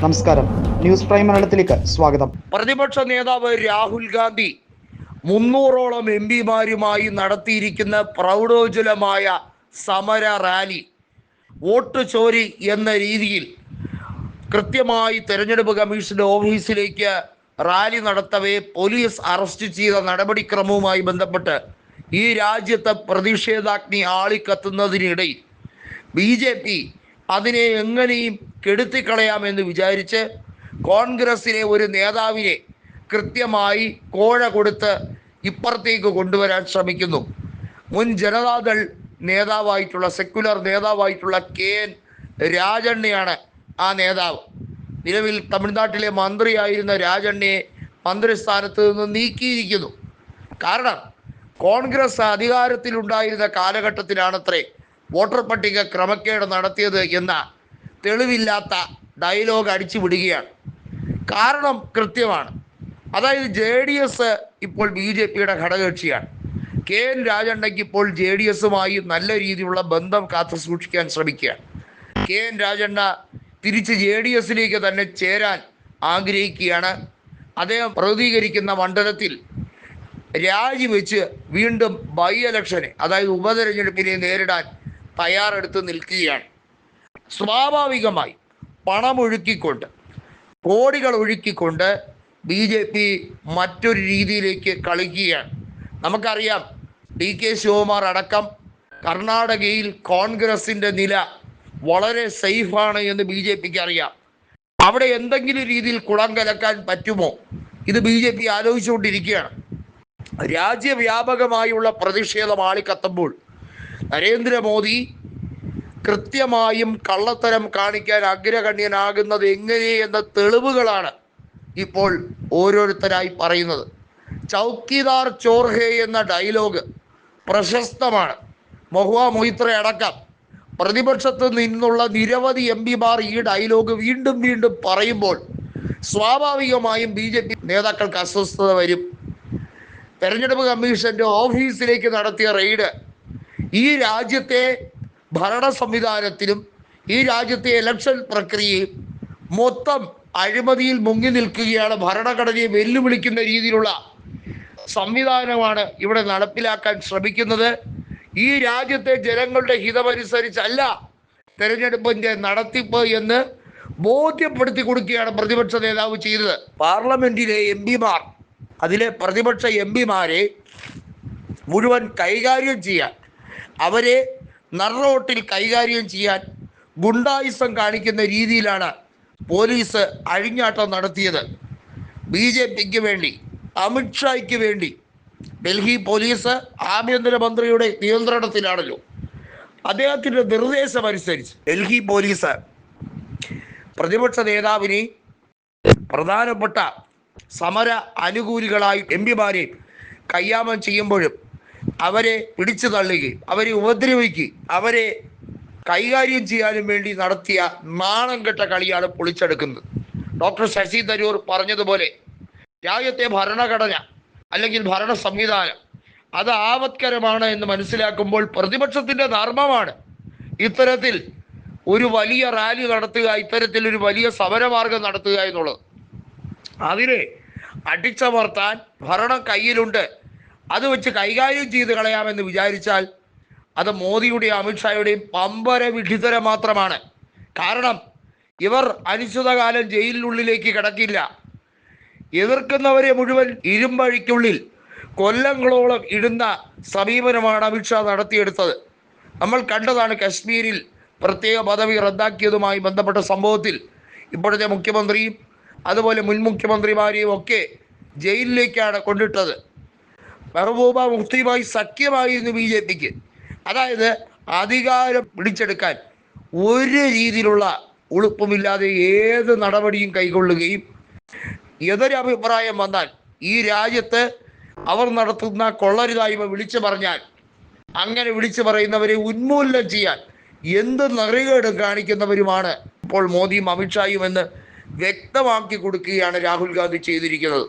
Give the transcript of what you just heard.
നമസ്കാരം. News prime മലയാളത്തിലേക്ക് സ്വാഗതം. പ്രതിപക്ഷ നേതാവ് രാഹുൽ ഗാന്ധി മുന്നൂറോളം എം പിമാരുമായി നടത്തിയിരിക്കുന്ന പ്രൗഢോജ്വലമായ സമര റാലി വോട്ട് ചോരി എന്ന രീതിയിൽ കൃത്യമായി തെരഞ്ഞെടുപ്പ് കമ്മീഷന്റെ ഓഫീസിലേക്ക് റാലി നടത്തവേ പോലീസ് അറസ്റ്റ് ചെയ്ത നടപടിക്രമവുമായി ബന്ധപ്പെട്ട് ഈ രാജ്യത്തെ പ്രതിഷേധാഗ്നി ആളിക്കത്തുന്നതിനിടയിൽ ബി ജെ പി അതിനെ എങ്ങനെയും കെടുത്തിക്കളയാമെന്ന് വിചാരിച്ച് കോൺഗ്രസിലെ ഒരു നേതാവിനെ കൃത്യമായി കോഴ കൊടുത്ത് ഇപ്പുറത്തേക്ക് കൊണ്ടുവരാൻ ശ്രമിക്കുന്നു. മുൻ ജനതാദൾ നേതാവായിട്ടുള്ള സെക്യുലർ നേതാവായിട്ടുള്ള കെ എൻ രാജണ്ണയാണ് ആ നേതാവ്. നിലവിൽ തമിഴ്നാട്ടിലെ മന്ത്രിയായിരുന്ന രാജണ്ണയെ മന്ത്രിസ്ഥാനത്ത് നിന്ന് നീക്കിയിരിക്കുന്നു. കാരണം കോൺഗ്രസ് അധികാരത്തിലുണ്ടായിരുന്ന കാലഘട്ടത്തിലാണത്രേ വോട്ടർ പട്ടിക ക്രമക്കേട് നടത്തിയത് എന്ന തെളിവില്ലാത്ത ഡയലോഗ് അടിച്ചു വിടുകയാണ്. കാരണം കൃത്യമാണ്. അതായത് ജെ ഡി എസ് ഇപ്പോൾ ബി ജെ പിയുടെ ഘടകകക്ഷിയാണ്. കെ എൻ രാജണ്ണയ്ക്ക് ഇപ്പോൾ ജെ ഡി എസുമായി നല്ല രീതിയിലുള്ള ബന്ധം കാത്തു സൂക്ഷിക്കാൻ ശ്രമിക്കുകയാണ്. കെ എൻ രാജണ്ണ തിരിച്ച് ജെ ഡി എസിലേക്ക് തന്നെ ചേരാൻ ആഗ്രഹിക്കുകയാണ്. അദ്ദേഹം പ്രതികരിക്കുന്ന മണ്ഡലത്തിൽ രാജിവെച്ച് വീണ്ടും ബൈ ഇലക്ഷനെ അതായത് ഉപതെരഞ്ഞെടുപ്പിനെ നേരിടാൻ തയ്യാറെടുത്ത് നിൽക്കുകയാണ്. സ്വാഭാവികമായി പണമൊഴുക്കിക്കൊണ്ട് കോടികൾ ഒഴുക്കിക്കൊണ്ട് ബി ജെ പി മറ്റൊരു രീതിയിലേക്ക് കളിക്കുകയാണ്. നമുക്കറിയാം ഡി കെ ശിവകുമാർ അടക്കം കർണാടകയിൽ കോൺഗ്രസിന്റെ നില വളരെ സേഫാണ് എന്ന് ബി ജെ പിക്ക് അറിയാം. അവിടെ എന്തെങ്കിലും രീതിയിൽ കുളം കലക്കാൻ പറ്റുമോ? ഇത് ബി ജെ പി ആലോചിച്ചുകൊണ്ടിരിക്കുകയാണ്. രാജ്യവ്യാപകമായുള്ള പ്രതിഷേധം ആളിക്കത്തുമ്പോൾ നരേന്ദ്രമോദി കൃത്യമായും കള്ളത്തരം കാണിക്കാൻ അഗ്രഗണ്യനാകുന്നത് എങ്ങനെ എന്ന തെളിവുകളാണ് ഇപ്പോൾ ഓരോരുത്തരായി പറയുന്നത്. ചൗക്കിദാർ ചോർഹെ എന്ന ഡയലോഗ് പ്രശസ്തമാണ്. മഹുവ മൊയ്ത്ര അടക്കം. പ്രതിപക്ഷത്ത് നിന്നുള്ള നിരവധി എം പിമാർ ഈ ഡയലോഗ് വീണ്ടും വീണ്ടും പറയുമ്പോൾ സ്വാഭാവികമായും ബി ജെ പി നേതാക്കൾക്ക് അസ്വസ്ഥത വരും. തെരഞ്ഞെടുപ്പ് കമ്മീഷന്റെ ഓഫീസിലേക്ക് നടത്തിയ റെയ്ഡ് ഈ രാജ്യത്തെ ഭരണ സംവിധാനത്തിലും ഈ രാജ്യത്തെ ഇലക്ഷൻ പ്രക്രിയയും മൊത്തം അഴിമതിയിൽ മുങ്ങി നിൽക്കുകയാണ് ഭരണഘടനയെ വെല്ലുവിളിക്കുന്ന രീതിയിലുള്ള സംവിധാനമാണ് ഇവിടെ നടപ്പിലാക്കാൻ ശ്രമിക്കുന്നത്. ഈ രാജ്യത്തെ ജനങ്ങളുടെ ഹിതമനുസരിച്ചല്ല തെരഞ്ഞെടുപ്പിന്റെ നടത്തിപ്പ് എന്ന് ബോധ്യപ്പെടുത്തി കൊടുക്കുകയാണ് പ്രതിപക്ഷ നേതാവ് ചെയ്തത്. പാർലമെന്റിലെ എം പിമാർ അതിലെ പ്രതിപക്ഷ എം പിമാരെ മുഴുവൻ കൈകാര്യം ചെയ്യാൻ അവരെ നർറോട്ടിൽ കൈകാര്യം ചെയ്യാൻ ഗുണ്ടായുസം കാണിക്കുന്ന രീതിയിലാണ് പോലീസ് അഴിഞ്ഞാട്ടം നടത്തിയത്. ബി ജെ പിക്ക് വേണ്ടി അമിത്ഷായ്ക്ക് വേണ്ടി ഡൽഹി പോലീസ് ആഭ്യന്തര മന്ത്രിയുടെ നിയന്ത്രണത്തിലാണല്ലോ. അദ്ദേഹത്തിന്റെ നിർദ്ദേശമനുസരിച്ച് ഡൽഹി പോലീസ് പ്രതിപക്ഷ നേതാവിനെ പ്രധാനപ്പെട്ട സമര അനുകൂലികളായി എം പിമാരെ കയ്യാമം ചെയ്യുമ്പോഴും അവരെ പിടിച്ചു തള്ളുകയും അവരെ ഉപദ്രവിക്കുകയും അവരെ കൈകാര്യം ചെയ്യാനും വേണ്ടി നടത്തിയ നാണം കെട്ട കളിയാണ് പൊളിച്ചെടുക്കുന്നത്. ഡോക്ടർ ശശി തരൂർ പറഞ്ഞതുപോലെ രാജ്യത്തെ ഭരണഘടന അല്ലെങ്കിൽ ഭരണ സംവിധാനം അത് ആപത്കരമാണ് എന്ന് മനസ്സിലാക്കുമ്പോൾ പ്രതിപക്ഷത്തിന്റെ ധർമ്മമാണ് ഇത്തരത്തിൽ ഒരു വലിയ റാലി നടത്തുക ഇത്തരത്തിൽ ഒരു വലിയ സമരമാർഗം നടത്തുക എന്നുള്ളത്. അതിനെ അടിച്ചമർത്താൻ ഭരണം കയ്യിലുണ്ട്. അത് വെച്ച് കൈകാര്യം ചെയ്ത് കളയാമെന്ന് വിചാരിച്ചാൽ അത് മോദിയുടെയും അമിത്ഷായുടെയും പമ്പര വിഡിതര മാത്രമാണ്. കാരണം ഇവർ അനിശ്ചിതകാലം ജയിലിനുള്ളിലേക്ക് കിടക്കില്ല. എതിർക്കുന്നവരെ മുഴുവൻ ഇരുമ്പഴിക്കുള്ളിൽ കൊല്ലങ്ങളോളം ഇടുന്ന സമീപനമാണ് അമിത്ഷാ നടത്തിയെടുത്തത്. നമ്മൾ കണ്ടതാണ് കശ്മീരിൽ പ്രത്യേക പദവി റദ്ദാക്കിയതുമായി ബന്ധപ്പെട്ട സംഭവത്തിൽ. ഇപ്പോഴത്തെ മുഖ്യമന്ത്രിയും അതുപോലെ മുൻ മുഖ്യമന്ത്രിമാരെയും ഒക്കെ ജയിലിലേക്കാണ് കൊണ്ടിട്ടത്. മെഹബൂബ മുഫ്തിയുമായി സഖ്യമായിരുന്നു ബി ജെ പിക്ക്. അതായത് അധികാരം പിടിച്ചെടുക്കാൻ ഒരു രീതിയിലുള്ള ഉളുപ്പുമില്ലാതെ ഏത് നടപടിയും കൈക്കൊള്ളുകയും എതൊരു അഭിപ്രായം വന്നാൽ ഈ രാജ്യത്ത് അവർ നടത്തുന്ന കൊള്ളരുതായ്മ വിളിച്ചു പറഞ്ഞാൽ അങ്ങനെ വിളിച്ചു പറയുന്നവരെ ഉന്മൂലനം ചെയ്യാൻ എന്ത് നിറകേടും കാണിക്കുന്നവരുമാണ് ഇപ്പോൾ മോദിയും അമിത്ഷായും എന്ന് വ്യക്തമാക്കി കൊടുക്കുകയാണ് രാഹുൽ ഗാന്ധി ചെയ്തിരിക്കുന്നത്.